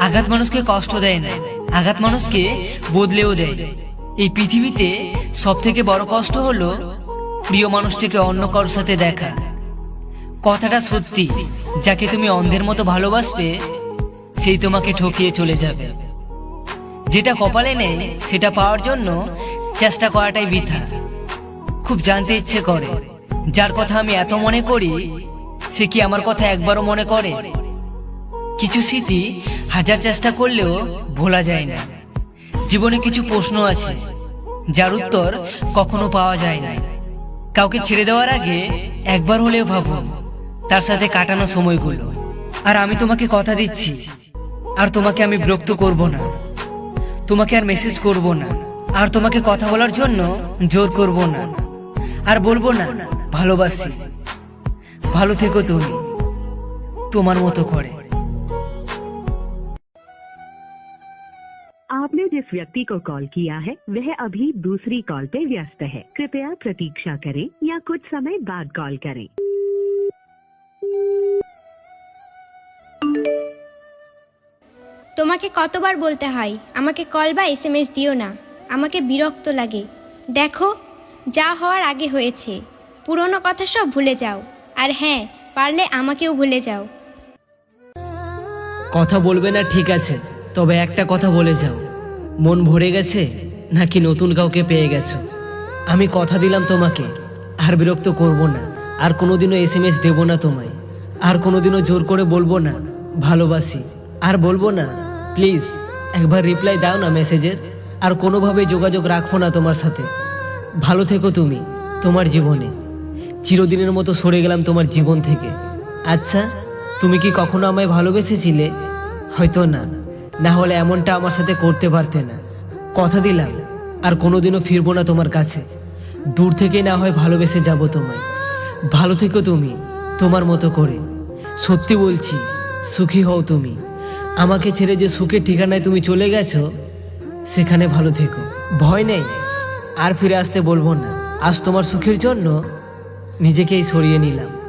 আঘাত মানুষকে কষ্ট দেয় না, আঘাত মানুষকে বদলেও দেয়। এই পৃথিবীতে সব থেকে বড় কষ্ট হলো প্রিয় মানুষটিকে অন্য কারোর সাথে দেখা। কথাটা সত্যি, যাকে তুমি অন্ধের মতো ভালোবাসবে, সেই তোমাকে ঠকিয়ে চলে যাবে। যেটা কপালে নেই, সেটা পাওয়ার জন্য চেষ্টা করাটাই বৃথা। খুব জানতে ইচ্ছে করে, যার কথা আমি এত মনে করি, সে কি আমার কথা একবারও মনে করে? কিছু স্মৃতি হাজার চেষ্টা করলেও ভোলা যায় না। জীবনে কিছু প্রশ্ন আছে, যার উত্তর কখনো পাওয়া যায় না। কাউকে ছেড়ে দেওয়ার আগে একবার হলেও ভাবুন, তার সাথে কাটানো সময়গুলো। আর আমি তোমাকে কথা দিচ্ছি, আর তোমাকে আমি বিরক্ত করব না। তোমাকে আর মেসেজ করব না, আর তোমাকে কথা বলার জন্য জোর করব না। আর বলব না, ভালোবাসি। ভালো থেকো তুমি, তোমার মতো করে। आपने जिस व्यक्ति को कॉल किया है वह अभी दूसरी कॉल पे व्यस्त है कृपया प्रतीक्षा करें या कुछ समय बाद कॉल करें তোমাকে কতবার বলতে হয় আমাকে কল বা এস এম এস দিও না আমাকে বিরক্ত লাগে দেখো যা হওয়ার আগে হয়েছে পুরনো কথা সব ভুলে যাও আর হ্যাঁ পারলে আমাকেও ভুলে যাও কথা বলবে না ঠিক আছে তবে একটা কথা বলে যাও মন ভরে গেছে নাকি নতুন কাউকে পেয়ে গেছো? আমি কথা দিলাম তোমাকে, আর বিরক্ত করব না, আর কোনোদিনও এস এম এস দেবো না তোমায়, আর কোনোদিনও জোর করে বলব না, ভালোবাসি, আর বলব না, প্লিজ, একবার রিপ্লাই দাও না মেসেজের আর কোনোভাবে যোগাযোগ রাখব না তোমার সাথে। ভালো থেকো তুমি, তোমার জীবনে। চিরদিনের মতো সরে গেলাম তোমার জীবন থেকে। আচ্ছা তুমি কি কখনো আমায় ভালোবেসেছিলে? হয়তো না। না হলে এমনটা আমার সাথে করতে পারতে না। কথা দিলাম, আর কোনোদিনও ফিরবো না তোমার কাছে। দূর থেকে না হয় ভালোবেসে যাব তোমায়। ভালো থেকো তুমি, তোমার মতো করে। সত্যি বলছি, সুখী হও তুমি। আমাকে ছেড়ে যে সুখের ঠিকানায় তুমি চলে গেছো, সেখানে ভালো থেকো। ভয় নেই, আর ফিরে আসতে বলব না। আজ তোমার সুখের জন্য নিজেকেই সরিয়ে নিলাম।